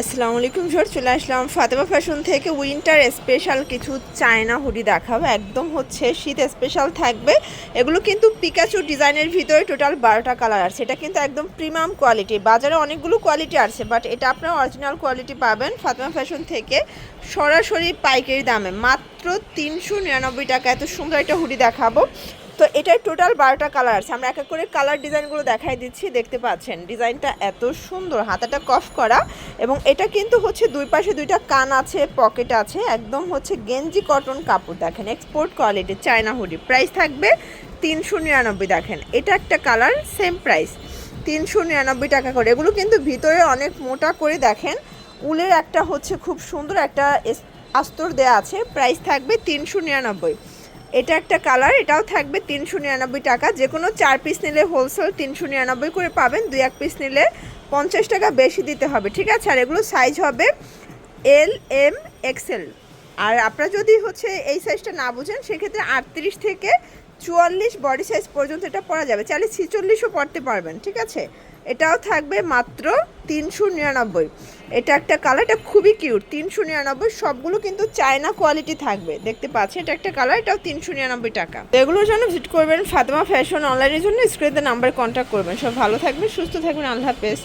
আসসালামু আলাইকুম জোর চলে আসলাম ফাতেমা ফ্যাশন থেকে উইন্টার স্পেশাল কিছু চায়না হুডি দেখাবো। একদম হচ্ছে শীত স্পেশাল থাকবে। এগুলো কিন্তু পিকাচু ডিজাইনের ভিতরে টোটাল বারোটা কালার আছে। এটা কিন্তু একদম প্রিমিয়াম কোয়ালিটি বাজারে অনেকগুলো কোয়ালিটি আছে বাট এটা আপনার অরিজিনাল কোয়ালিটি পাবেন ফাতেমা ফ্যাশন থেকে সরাসরি পাইকারি দামে। মাত্র তিনশো নিরানব্বই টাকা। এত সুন্দর একটা হুডি দেখাবো। তো এটার টোটাল বারোটা কালার আছে। আমরা এক এক করে কালার ডিজাইনগুলো দেখাই দিচ্ছি, দেখতে পাচ্ছেন। ডিজাইনটা এত সুন্দর, হাতাটা কফ করা এবং এটা কিন্তু হচ্ছে দুই পাশে দুইটা কান আছে পকেট আছে, একদম হচ্ছে গেঞ্জি কটন কাপড় দেখেন। Export quality China hoodie price থাকবে তিনশো নিরানব্বই, দেখেন। এটা একটা কালার সেম প্রাইস তিনশো নিরানব্বই টাকা করে। এগুলো কিন্তু ভিতরে অনেক মোটা করে দেখেন। উলের একটা হচ্ছে খুব সুন্দর একটা আস্তর দেয়া আছে। প্রাইস থাকবে তিনশো নিরানব্বই। এটা একটা কালার, এটাও থাকবে তিনশো নিরানব্বই টাকা। যে কোনো চার পিস নিলে হোলসেল তিনশো নিরানব্বই করে পাবেন, দুই এক পিস নিলে পঞ্চাশ টাকা বেশি দিতে হবে, ঠিক আছে? আর এগুলো সাইজ হবে এল এম এক্সেল আর আপনারা যদি হচ্ছে এই সাইজটা না বুঝেন, সেক্ষেত্রে আটত্রিশ থেকে চুয়াল্লিশ বডি সাইজ পর্যন্ত এটা পরা যাবে। চাইলে ছিচল্লিশও পরতে পারবেন, ঠিক আছে? এটাও থাকবে মাত্র তিনশো নিরানব্বই। এটা একটা কালার এটা খুবই কিউট তিনশো নিরানব্বই। সবগুলো কিন্তু চায়না কোয়ালিটি থাকবে, দেখতে পাচ্ছেন? এটা একটা কালার এটাও তিনশো নিরানব্বই টাকা। এগুলোর জন্য ভিজিট করবেন ফাতেমা ফ্যাশন অনলাইনের জন্য স্ক্রিনে নাম্বার কন্ট্যাক্ট করবেন। সব ভালো থাকবেন, সুস্থ থাকবেন, আল্লাহ হাফেজ।